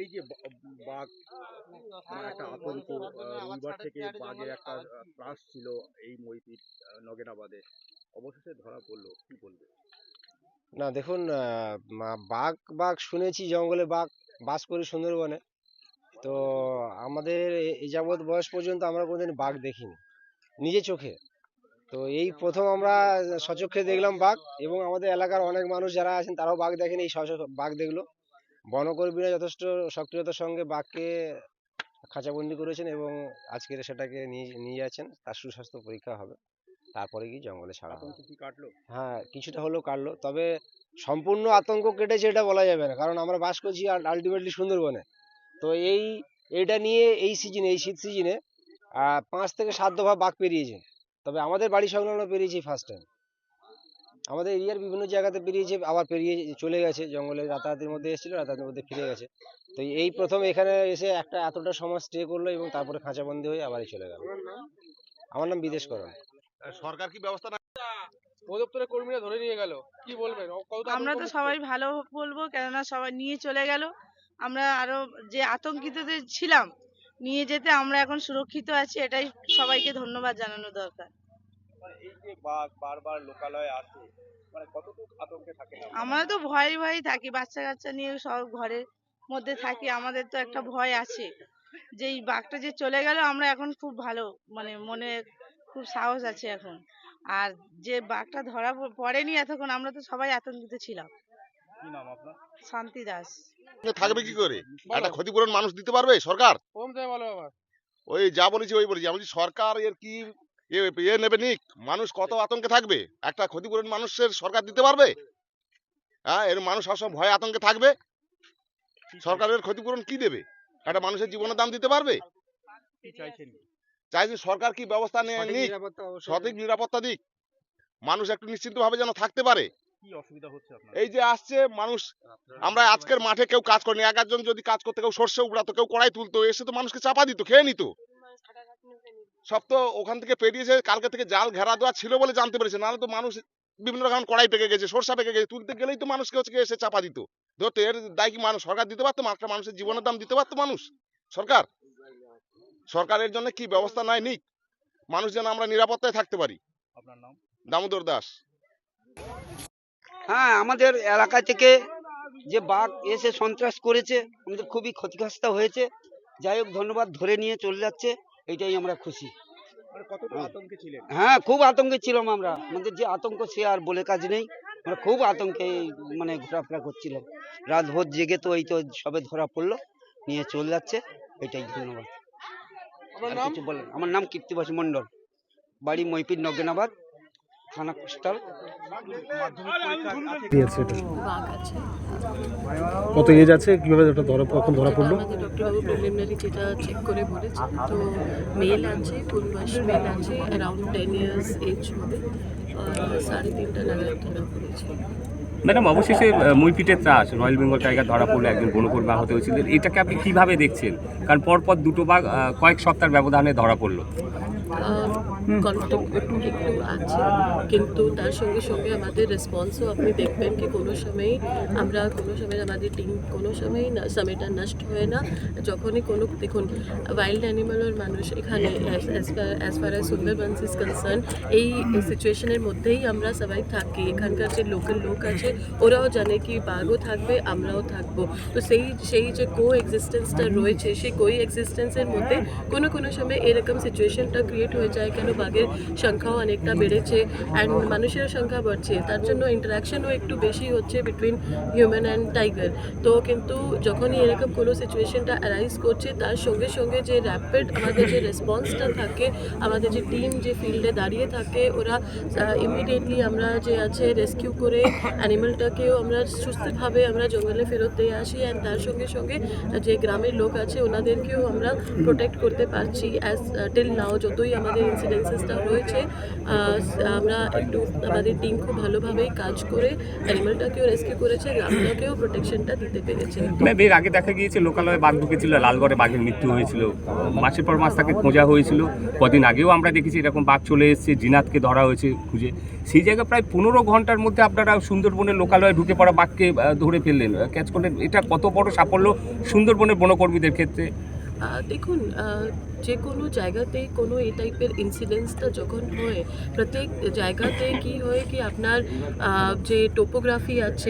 এই যে বাঘ মানে একটা আতঙ্ক রবিবার থেকে বাঘের একটা ত্রাস ছিল এই মইপিট নগেনাবাদে। অবশেষে ধরা পড়ল, কি বলবে? না, দেখুন বাঘ বাঘ শুনেছি, জঙ্গলে বাঘ বাস করে সুন্দরবনে। তো আমাদের এই যাবৎ বয়স পর্যন্ত আমরা কোনোদিন বাঘ দেখিনি, নিজে চোখে। তো এই প্রথম আমরা সচক্ষে দেখলাম বাঘ এবং আমাদের এলাকার অনেক মানুষ যারা আছেন, তারাও বাঘ দেখেনি, এই বাঘ দেখল। বনকর্মীরা যথেষ্ট সক্রিয়তার সঙ্গে বাঘকে খাঁচাবন্দি করেছেন এবং আজকের সেটাকে নিয়ে নিয়ে যাচ্ছেন। তার সুস্বাস্থ্য পরীক্ষা হবে। তারপরে কি জঙ্গলে ছাড়া কাটলো? হ্যাঁ কিছুটা হলেও কাটলো। তবে সম্পূর্ণ আতঙ্ক কেটেছে এটা বলা যাবে না। কারণ আমরা বাস করছি আলটিমেটলি সুন্দরবনে। তো এই এটা নিয়ে এই সিজনে এই শীত সিজনে পাঁচ থেকে সাত দফা বাঘ পেরিয়েছে। তবে আমাদের বাড়ি সংলগ্ন পেরিয়েছে ফার্স্ট টাইম আমাদের এরিয়ার বিভিন্ন জায়গাতে পেরিয়েছে আবার পেরিয়ে চলে গেছে জঙ্গলে রাতারাতির মধ্যে এসেছিল রাতারাতির মধ্যে ফিরে গেছে। তো এই প্রথম এখানে এসে একটা এতটা সময় স্টে করল এবং তারপরে খাঁচাবন্দি হয়ে আবারই চলে গেল। আমার নাম বিদেশ করণ। সরকার কি ব্যবস্থা না অধিদপ্তরের কর্মীরা ধরে নিয়ে গেল। কি বলবেন? আমরা তো সবাই ভালো বলব কেননা সবাই নিয়ে চলে গেল। আমরা আরও যে আতঙ্কিত ছিলাম নিয়ে যেতে আমরা এখন সুরক্ষিত আছি এটাই সবাইকে ধন্যবাদ জানানো দরকার। মানে এই যে বাঘ বারবার লোকালয়ে আসে মানে কতটুকু আতঙ্কে থাকে আমরা তো ভয়ে ভয়ে থাকি বাচ্চা কাচ্চা নিয়ে সব ঘরের মধ্যে থাকি আমাদের তো একটা ভয় আছে যে এই বাঘটা যে চলে গেল আমরা এখন খুব ভালো মানে মনে খুব সাহস আছে এখন। আর যে বাঘটা ধরা পড়েনি এতক্ষণ আমরা তো সবাই আতঙ্কিত ছিলাম। কি নাম আপনার? শান্তি দাস। থাকবে কি করে। একটা ক্ষতিপূরণ মানুষ দিতে পারবে? সরকার? ওম জয় বলো বাবা ওই যা বলেছি ওই বলেছি। আমি বলছি সরকার এর কি এ নেবে নিক। মানুষ কত আতঙ্কে থাকবে? একটা ক্ষতিপূরণ মানুষের সরকার দিতে পারবে? হ্যাঁ এর মানুষ সবসময় ভয়ে আতঙ্কে থাকবে? সরকারের ক্ষতিপূরণ কি দেবে? একটা মানুষের জীবনের দাম দিতে পারবে? চাইছেন? সরকার কি ব্যবস্থা নিক? নিরাপত্তা সঠিক নিরাপত্তা দিক। মানুষ একটু নিশ্চিন্ত ভাবে যেন থাকতে পারে। এই যে আসছে মানুষ আমরা আজকের মাঠে কেউ কাজ করিনি। এক একজন যদি কাজ করতে কেউ সর্ষে উগড়াতো কেউ কড়াই তুলতো এসে তো মানুষকে চাপা দিত খেয়ে নিত। সব তো ওখান থেকে পেরিয়েছে কালকে থেকে জাল ঘেরা দেওয়া ছিল বলে জানতে পেরেছে। নাহলে তো মানুষ বিভিন্ন রকম কড়াই পেকে গেছে সরষা পেকে গেছে তুলতে গেলেই তো মানুষকে হচ্ছে এসে চাপা দিত। ধরতে এর দায় কি মানুষ? সরকার দিতে পারতো একটা মানুষের জীবনের দাম দিতে পারতো মানুষ? সরকার? সরকারের জন্য কি ব্যবস্থা নাই নিক? মানুষ যেন আমরা নিরাপত্তায় থাকতে পারি। আপনার নাম? দামোদর দাস। হ্যাঁ আমাদের এলাকা থেকে যে বাঘ এসে সন্ত্রাস করেছে আমাদের খুবই ক্ষতিগ্রস্ত হয়েছে। যাই হোক ধন্যবাদ ধরে নিয়ে চলে যাচ্ছে। এইটাই আমরা খুশি। মানে হ্যাঁ খুব আতঙ্কে ছিলাম আমরা। আমাদের যে আতঙ্ক সে আর বলে কাজ নেই। আমরা খুব আতঙ্কে মানে ঘোরাফেরা করছিলাম। রাত ভোর জেগে তো এই তো সবে ধরা পড়ল নিয়ে চলে যাচ্ছে। এটাই ধন্যবাদ। আমার নাম কীর্তিবাস মণ্ডল। বাড়ি মৈপির নগেনাবাদ থানা কোস্টাল। দিয়েছে এটা? কত এজ আছে? কীভাবে ওটা ধরা কখন ধরা পড়ল? আমাদের ডক্টরবাবু প্রিলিমিনারি যেটা চেক করে বলেছে তো মেল আছে পূর্বাস মেল আছে অ্যারাউন্ড টেন ইয়ার্স এজ হবে। সাড়ে তিনটা নাগাদ ধরা পড়েছে। ম্যাডাম অবশেষে মইপিটের ত্রাস রয়্যাল বেঙ্গল টাইগার ধরা পড়ল একজন বনকর্মী আহত হয়েছিল। এটাকে আপনি কীভাবে দেখছেন? কারণ পরপর দুটো বাঘ কয়েক সপ্তাহের ব্যবধানে ধরা পড়ল। কনফিডেন্ট একটু একটু আছে। কিন্তু তার সঙ্গে সঙ্গে আমাদের রেসপন্সও আপনি দেখবেন কি কোনো সময়ই আমরা কোনো সময় আমাদের টিম কোনো সময়ই না, সময়টা নষ্ট হয় না। যখনই কোনো, দেখুন ওয়াইল্ড অ্যানিমালের মানুষ এখানে as far as Sundarbans is concern এই সিচুয়েশনের মধ্যেই আমরা সবাই থাকি। এখানকার যে লোকাল লোক আছে, ওরাও জানে কি বাঘও থাকবে, আমরাও থাকব। তো সেই সেই যে কো এক্সিস্টেন্সটা রয়েছে, সেই কো এক্সিস্টেন্সের মধ্যে কোনো কোনো সময় এরকম সিচুয়েশনটা ক্রিয়েট হয়ে যায় কেন বাঘের সংখ্যাও অনেকটা বেড়েছে অ্যান্ড মানুষের সংখ্যা বাড়ছে। তার জন্য ইন্টারাকশনও একটু বেশি হচ্ছে বিটুইন হিউম্যান অ্যান্ড টাইগার তো কিন্তু যখনই এরকম কোনো সিচুয়েশনটা অ্যারাইজ করছে, তার সঙ্গে সঙ্গে যে র্যাপিড আমাদের যে রেসপন্সটা থাকে, আমাদের যে টিম যে ফিল্ডে দাঁড়িয়ে থাকে, ওরা ইমিডিয়েটলি আমরা যে আছে রেস্কিউ করে অ্যানিমালটাকেও আমরা সুস্থভাবে আমরা জঙ্গলে ফেরত দিয়ে আসি অ্যান্ড তার সঙ্গে সঙ্গে যে গ্রামের লোক আছে, ওনাদেরকেও আমরা প্রোটেক্ট করতে পারছি। অ্যাজ টিল নাও যতই আমাদের ইনসিডেন্স সার্কামস্টান্সেসটা রয়েছে। আমরা একটু আমাদের টিম খুব ভালোভাবেই কাজ করে অ্যানিমালটাকেও রেস্কিউ করেছে, গ্রামটাকেও প্রোটেকশনটা দিতে পেরেছে। ম্যাম, এর আগে দেখা গিয়েছে, লোকালয়ে বাঘ ঢুকেছিল, লালগড়ে বাঘের মৃত্যু হয়েছিল। মাসের পর মাস তাকে খোঁজা হয়েছিল। কদিন আগেও আমরা দেখেছি এরকম বাঘ চলে এসেছে, জিনাতকে ধরা হয়েছে খুঁজে। সেই জায়গায় প্রায় পনেরো ঘণ্টার মধ্যে আপনারা সুন্দরবনের লোকালয়ে ঢুকে পড়া বাঘকে ধরে ফেললেন। ক্যাচ করলেন। এটা কত বড় সাফল্য সুন্দরবনের বনকর্মীদের ক্ষেত্রে? দেখুন যে কোনো জায়গাতে কোনো এই টাইপের ইনসিডেন্সটা যখন হয়, প্রত্যেক জায়গাতে কি হয় কি আপনার যে টোপোগ্রাফি আছে